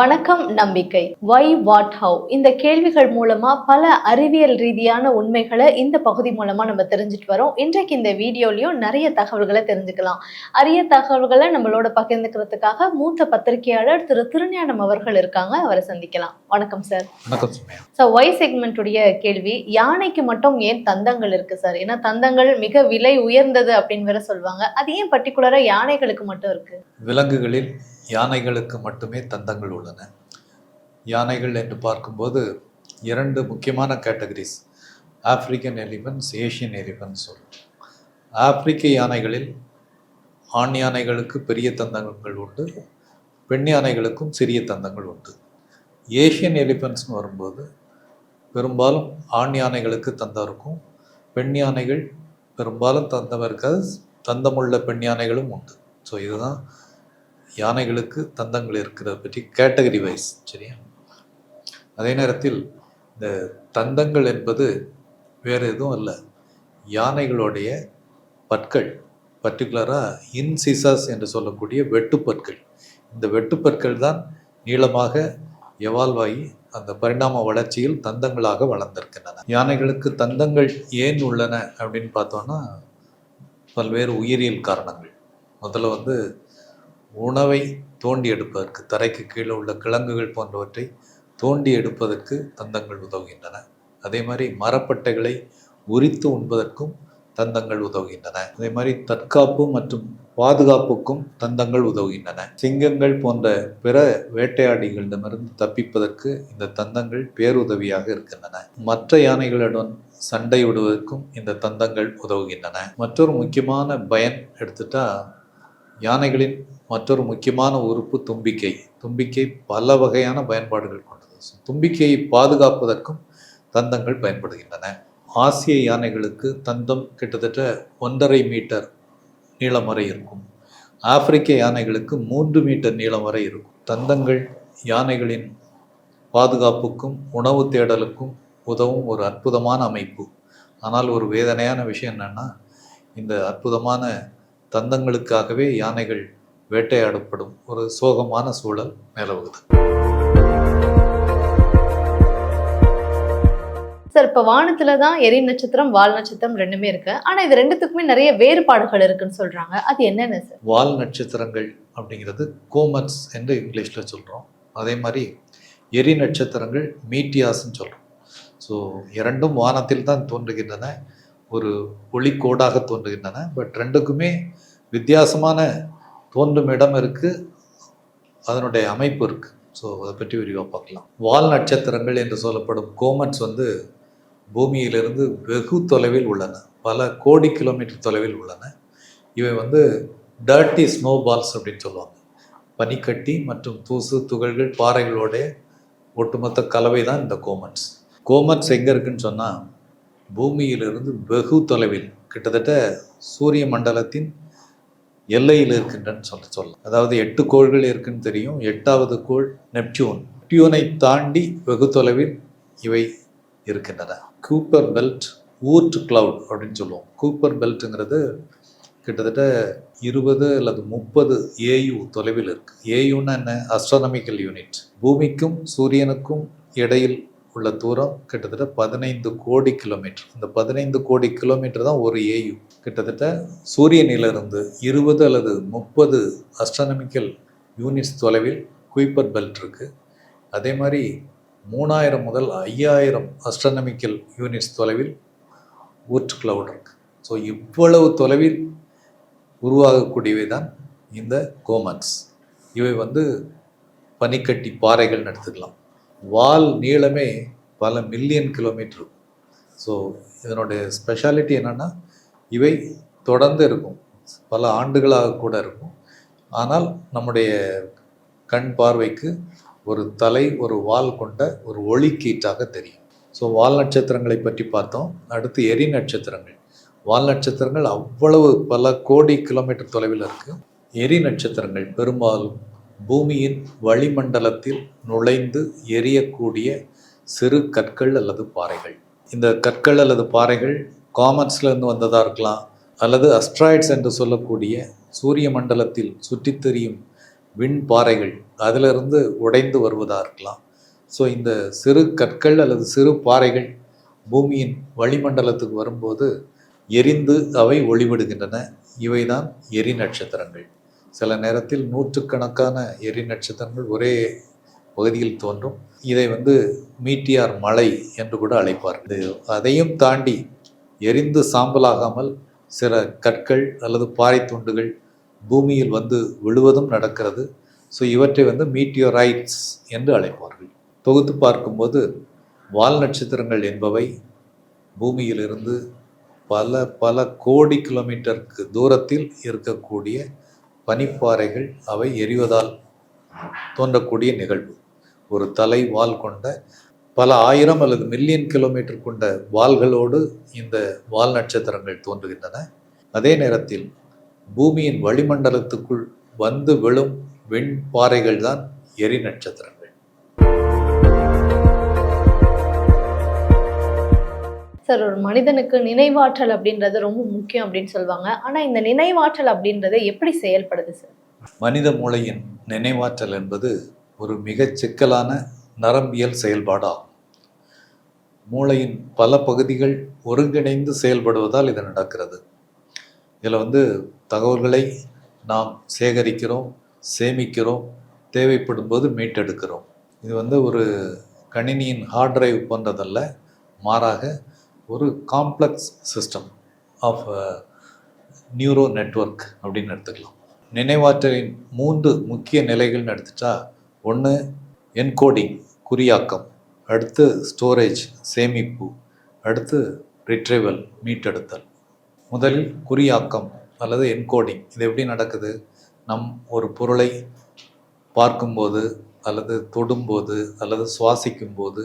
வணக்கம் நம்பிக்கை. Why what have இந்த கேள்விகள் மூலமா பல அறிவியல் ரீதியான உண்மைகளை இந்த பகுதி மூலமா நம்ம தெரிஞ்சுட்டு வரோம். இன்றைக்கு இந்த வீடியோலயும் நிறைய தகவல்களை தெரிஞ்சுக்கலாம். அரிய தகவல்களை நம்மளோட பகிர்ந்துக்கிறதுக்காக மூத்த பத்திரிகையாளர் திரு திருஞானம் அவர்கள் இருக்காங்க. அவரை சந்திக்கலாம். வணக்கம் சார் வணக்கம் சுமையா ஸோ ஒய் செக்மெண்ட்டுடைய கேள்வி யானைக்கு மட்டும் ஏன் தந்தங்கள் இருக்கு சார் ஏன்னா தந்தங்கள் மிக விலை உயர்ந்தது அப்படின்னு வேற சொல்லுவாங்க. அது ஏன் பர்டிகுலரா யானைகளுக்கு மட்டும் இருக்கு? விலங்குகளில் யானைகளுக்கு மட்டுமே தந்தங்கள் உள்ளன. யானைகள் என்று பார்க்கும்போது இரண்டு முக்கியமான categories. African elephants Asian elephants சொல்லும் ஆப்பிரிக்க யானைகளில் ஆண் யானைகளுக்கு பெரிய தந்தங்கள் உண்டு பெண் யானைகளுக்கும் சிறிய தந்தங்கள் உண்டு. ஏஷியன் எலிபன்ஸ்னு வரும்போது பெரும்பாலும் ஆண் யானைகளுக்கு தந்தம் இருக்கும் பெண் யானைகள் பெரும்பாலும் தந்தம் இருக்காது தந்தமுள்ள பெண் யானைகளும் உண்டு. ஸோ இதுதான் யானைகளுக்கு தந்தங்கள் இருக்கிறத பற்றி கேட்டகரி வைஸ் சரியா? அதே நேரத்தில் இந்த தந்தங்கள் என்பது வேறு எதுவும் அல்ல. யானைகளுடைய பற்கள் பர்டிகுலராக இன்சிசஸ் என்று சொல்லக்கூடிய வெட்டுப்பற்கள் இந்த வெட்டுப்பற்கள் தான் நீளமாக எவால்வாகி அந்த பரிணாம வளர்ச்சியில் தந்தங்களாக வளர்ந்திருக்கின்றன. யானைகளுக்கு தந்தங்கள் ஏன் உள்ளன அப்படின்னு பார்த்தோன்னா பல்வேறு உயிரியல் காரணங்கள். முதல்ல வந்து உணவை தோண்டி எடுப்பதற்கு தரைக்கு கீழே உள்ள கிழங்குகள் போன்றவற்றை தோண்டி எடுப்பதற்கு தந்தங்கள் உதவுகின்றன. அதே மாதிரி மரப்பட்டைகளை உரித்து உண்பதற்கும் தந்தங்கள் உதவுகின்றன. அதே மாதிரி தற்காப்பு மற்றும் பாதுகாப்புக்கும் தந்தங்கள் உதவுகின்றன. சிங்கங்கள் போன்ற பிற வேட்டையாடிகளிடமிருந்து தப்பிப்பதற்கு இந்த தந்தங்கள் பேருதவியாக இருக்கின்றன. மற்ற யானைகளுடன் சண்டையிடுவதற்கும் இந்த தந்தங்கள் உதவுகின்றன. மற்றொரு முக்கியமான பயன் எடுத்துட்டா யானைகளின் மற்றொரு முக்கியமான உறுப்பு தும்பிக்கை. தும்பிக்கை பல வகையான பயன்பாடுகள் கொண்டது. தும்பிக்கையை பாதுகாப்பதற்கும் தந்தங்கள் பயன்படுகின்றன. ஆசிய யானைகளுக்கு தந்தம் கிட்டத்தட்ட ஒன்றரை மீட்டர் நீளம் வரை இருக்கும். ஆப்பிரிக்க யானைகளுக்கு மூன்று மீட்டர் நீளம் வரை இருக்கும். தந்தங்கள் யானைகளின் பாதுகாப்புக்கும் உணவு தேடலுக்கும் உதவும் ஒரு அற்புதமான அமைப்பு. ஆனால் ஒரு வேதனையான விஷயம் என்னென்னா இந்த அற்புதமான தந்தங்களுக்காகவே யானைகள் வேட்டையாடப்படும் ஒரு சோகமான சூழல் நிலவுகிறது சார் இப்போ வானத்துல தான் எரி நட்சத்திரம் வால் நட்சத்திரம் ரெண்டுமே இருக்கு. ஆனா இது ரெண்டுத்துக்குமே நிறைய வேறுபாடுகள் இருக்குன்னு சொல்றாங்க. அது என்னென்ன சார்? வால் நட்சத்திரங்கள் அப்படிங்கிறது கோமட்ஸ் என்று இங்கிலீஷில் சொல்கிறோம் அதே மாதிரி எரி நட்சத்திரங்கள் மீட்டியாஸ்ன்னு சொல்கிறோம் ஸோ இரண்டும் வானத்தில் தான் தோன்றுகின்றன. ஒரு ஒளிக்கோடாக தோன்றுகின்றன. பட் ரெண்டுக்குமே வித்தியாசமான தோன்றும் இடம் இருக்குது அதனுடைய அமைப்பு இருக்குது ஸோ அதை பற்றி விரிவாக பார்க்கலாம். வால் நட்சத்திரங்கள் என்று சொல்லப்படும் கோமட்ஸ் வந்து பூமியிலிருந்து வெகு தொலைவில் உள்ளன. பல கோடி கிலோமீட்டர் தொலைவில் உள்ளன. இவை வந்து டர்ட்டி ஸ்னோ பால்ஸ் அப்படின்னு சொல்லுவாங்க. பனிக்கட்டி மற்றும் தூசு துகள்கள் பாறைகளோட ஒட்டுமொத்த கலவை தான் இந்த கோமட்ஸ். கோமட்ஸ் எங்கே இருக்குன்னு சொன்னால் பூமியிலிருந்து வெகு தொலைவில் கிட்டத்தட்ட சூரிய மண்டலத்தின் எல்லையில் இருக்கின்றன்னு சொல்ல சொல்லலாம். அதாவது எட்டு கோள்கள் இருக்குன்னு தெரியும். எட்டாவது கோள் நெப்டியூன். நெப்டியூனை தாண்டி வெகு தொலைவில் இவை இருக்கின்றன. கூப்பர் பெல்ட் ஊர்ட் கிளவுட் அப்படின்னு சொல்லுவோம். கூப்பர் பெல்ட்டுங்கிறது கிட்டத்தட்ட இருபது அல்லது முப்பது ஏயு தொலைவில் இருக்குது ஏயுன்னா என்ன? அஸ்ட்ரானமிக்கல் யூனிட் பூமிக்கும் சூரியனுக்கும் இடையில் உள்ள தூரம் கிட்டத்தட்ட பதினைந்து கோடி கிலோமீட்டர். இந்த பதினைந்து கோடி கிலோமீட்டர் தான் ஒரு ஏயு கிட்டத்தட்ட சூரியனிலிருந்து இருபது அல்லது முப்பது அஸ்ட்ரானமிக்கல் யூனிட்ஸ் தொலைவில் குயிப்பர் பெல்ட் இருக்குது அதே மாதிரி மூணாயிரம் முதல் ஐயாயிரம் அஸ்ட்ரானமிக்கல் யூனிட்ஸ் தொலைவில் ஊற்று கிளவுட் இருக்குது ஸோ இவ்வளவு தொலைவில் உருவாகக்கூடியவை தான் இந்த கோமன்ஸ் இவை வந்து பனிக்கட்டி பாறைகள்னு எடுத்துக்கலாம். வால் நீளமே பல மில்லியன் கிலோமீட்ரு ஸோ இதனுடைய ஸ்பெஷாலிட்டி என்னென்னா இவை தொடர்ந்து இருக்கும். பல ஆண்டுகளாக கூட இருக்கும். ஆனால் நம்முடைய கண் பார்வைக்கு ஒரு தலை ஒரு வால் கொண்ட ஒரு ஒளிக்கீட்டாக தெரியும். ஸோ வால் நட்சத்திரங்களை பற்றி பார்த்தோம். அடுத்து எரி நட்சத்திரங்கள். வால் நட்சத்திரங்கள் அவ்வளவு பல கோடி கிலோமீட்டர் தொலைவில் இருக்குது எரி நட்சத்திரங்கள் பெரும்பாலும் பூமியின் வளிமண்டலத்தில் நுழைந்து எரியக்கூடிய சிறு கற்கள் அல்லது பாறைகள். இந்த கற்கள் அல்லது பாறைகள் காமன்ஸ்லேருந்து வந்ததாக இருக்கலாம் அல்லது அஸ்ட்ராய்ட்ஸ் என்று சொல்லக்கூடிய சூரிய மண்டலத்தில் சுற்றித் திரியும் விண் பாறைகள் அதிலிருந்து உடைந்து வருவதாக இருக்கலாம். ஸோ இந்த சிறு கற்கள் அல்லது சிறு பாறைகள் பூமியின் வளிமண்டலத்துக்கு வரும்போது எரிந்து அவை ஒளிவிடுகின்றன. இவைதான் எரி நட்சத்திரங்கள். சில நேரத்தில் நூற்றுக்கணக்கான எரி நட்சத்திரங்கள் ஒரே பகுதியில் தோன்றும். இதை வந்து மீட்டியார் மலை என்று கூட அழைப்பார். இது அதையும் தாண்டி எரிந்து சாம்பலாகாமல் சில கற்கள் அல்லது பாறை துண்டுகள் பூமியில் வந்து விழுவதும் நடக்கிறது. ஸோ இவற்றை வந்து மீட்டியோரைட்ஸ் என்று அழைப்பார்கள். தொகுத்து பார்க்கும்போது வால் நட்சத்திரங்கள் என்பவை பூமியிலிருந்து பல பல கோடி கிலோமீட்டருக்கு தூரத்தில் இருக்கக்கூடிய பனிப்பாறைகள் அவை எரிவதால் தோன்றக்கூடிய நிகழ்வு. ஒரு தலை வால் கொண்ட பல ஆயிரம் அல்லது மில்லியன் கிலோமீட்டர் கொண்ட வால்களோடு இந்த வால் நட்சத்திரங்கள் தோன்றுகின்றன. அதே நேரத்தில் பூமியின் வளிமண்டலத்துக்குள் வந்து விழும் வெண் பாறைகள் தான் எரி நட்சத்திரங்கள் சார் ஒரு மனிதனுக்கு நினைவாற்றல் அப்படின்றது ரொம்ப முக்கியம் அப்படின்னு சொல்லுவாங்க. ஆனால் இந்த நினைவாற்றல் அப்படின்றது எப்படி செயல்படுது சார்? மனித மூளையின் நினைவாற்றல் என்பது ஒரு மிகச் சிக்கலான நரம்பியல் செயல்பாடாகும். மூளையின் பல பகுதிகள் ஒருங்கிணைந்து செயல்படுவதால் இது நடக்கிறது. இதில் வந்து தகவல்களை நாம் சேகரிக்கிறோம் சேமிக்கிறோம் தேவைப்படும் போது மீட்டெடுக்கிறோம். இது வந்து ஒரு கணினியின் ஹார்ட் டிரைவ் போன்றதல்ல மாறாக ஒரு complex system of neuro network அப்படின்னு எடுத்துக்கலாம். நினைவாற்றலின் மூன்று முக்கிய நிலைகள்னு எடுத்துட்டா ஒன்று என்கோடிங் குறியாக்கம் அடுத்து ஸ்டோரேஜ் சேமிப்பு அடுத்து ரிட்ரைவல் மீட்டெடுத்தல். முதலில் குறியாக்கம் அல்லது என்கோடிங் இது எப்படி நடக்குது? நம் ஒரு பொருளை பார்க்கும்போது அல்லது தொடும்போது அல்லது சுவாசிக்கும்போது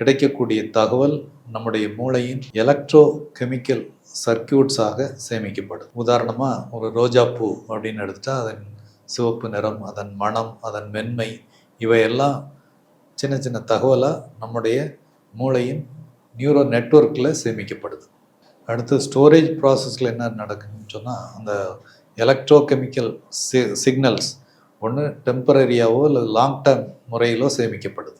கிடைக்கக்கூடிய தகவல் நம்முடைய மூளையின் எலக்ட்ரோ கெமிக்கல் சர்க்கியூட்ஸாக சேமிக்கப்படும். உதாரணமாக ஒரு ரோஜா பூ அப்படின்னு எடுத்துட்டா அதன் சிவப்பு நிறம் அதன் மணம் அதன் மென்மை இவையெல்லாம் சின்ன சின்ன தகவலாக நம்முடைய மூளையின் நியூரோ நெட்வொர்க்கில் சேமிக்கப்படுது. அடுத்து ஸ்டோரேஜ் ப்ராசஸில் என்ன நடக்குதுன்னு சொன்னால் அந்த எலக்ட்ரோ கெமிக்கல் சி சிக்னல்ஸ் ஒன்று டெம்பரரியாவோ இல்லை லாங் டேர்ம் முறையிலோ சேமிக்கப்படுது.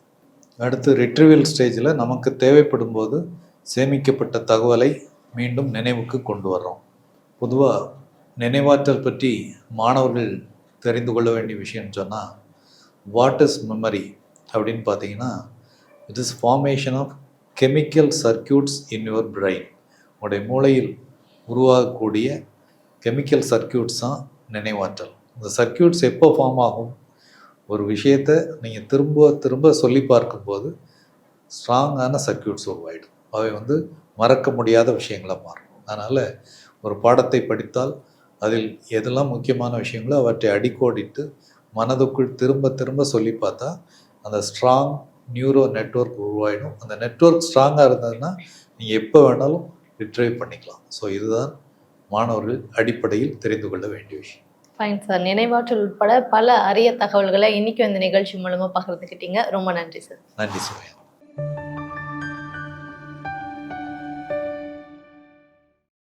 அடுத்து ரிட்ரிவல் ஸ்டேஜில் நமக்கு தேவைப்படும் போது சேமிக்கப்பட்ட தகவலை மீண்டும் நினைவுக்கு கொண்டு வர்றோம். பொதுவாக நினைவாற்றல் பற்றி மாணவர்கள் தெரிந்து கொள்ள வேண்டிய விஷயம்னு சொன்னால் வாட் இஸ் மெமரி அப்படின்னு பார்த்தீங்கன்னா it is formation of chemical circuits in your brain உங்களுடைய மூளையில் உருவாகக்கூடிய கெமிக்கல் சர்க்கியூட்ஸ் தான் நினைவாற்றல். இந்த சர்க்கியூட்ஸ் எப்போ ஃபார்ம் ஆகும்? ஒரு விஷயத்தை நீங்கள் திரும்ப திரும்ப சொல்லி பார்க்கும்போது ஸ்ட்ராங்கான சர்க்கியூட்ஸ் உருவாயிடும். அவை வந்து மறக்க முடியாத விஷயங்களாக மாறும். அதனால் ஒரு பாடத்தை படித்தால் அதில் எதெல்லாம் முக்கியமான விஷயங்களோ அவற்றை அடிக்கோடிட்டு மனதுக்குள் திரும்ப திரும்ப சொல்லி பார்த்தா அந்த ஸ்ட்ராங் நியூரோ நெட்வொர்க் உருவாயிடும். அந்த நெட்வொர்க் ஸ்ட்ராங்காக இருந்ததுன்னா நீங்கள் எப்போ வேணாலும் ரிட்ரைவ் பண்ணிக்கலாம். ஸோ இதுதான் மாணவர்கள் அடிப்படையில் தெரிந்து கொள்ள வேண்டிய விஷயம். ஃபைன் சார் நினைவாற்றல் உட்பட பல அரிய தகவல்களை இன்னைக்கு இந்த நிகழ்ச்சி மூலமா பகிர்ந்துக்கிட்டீங்க ரொம்ப நன்றி சார் நன்றி சார்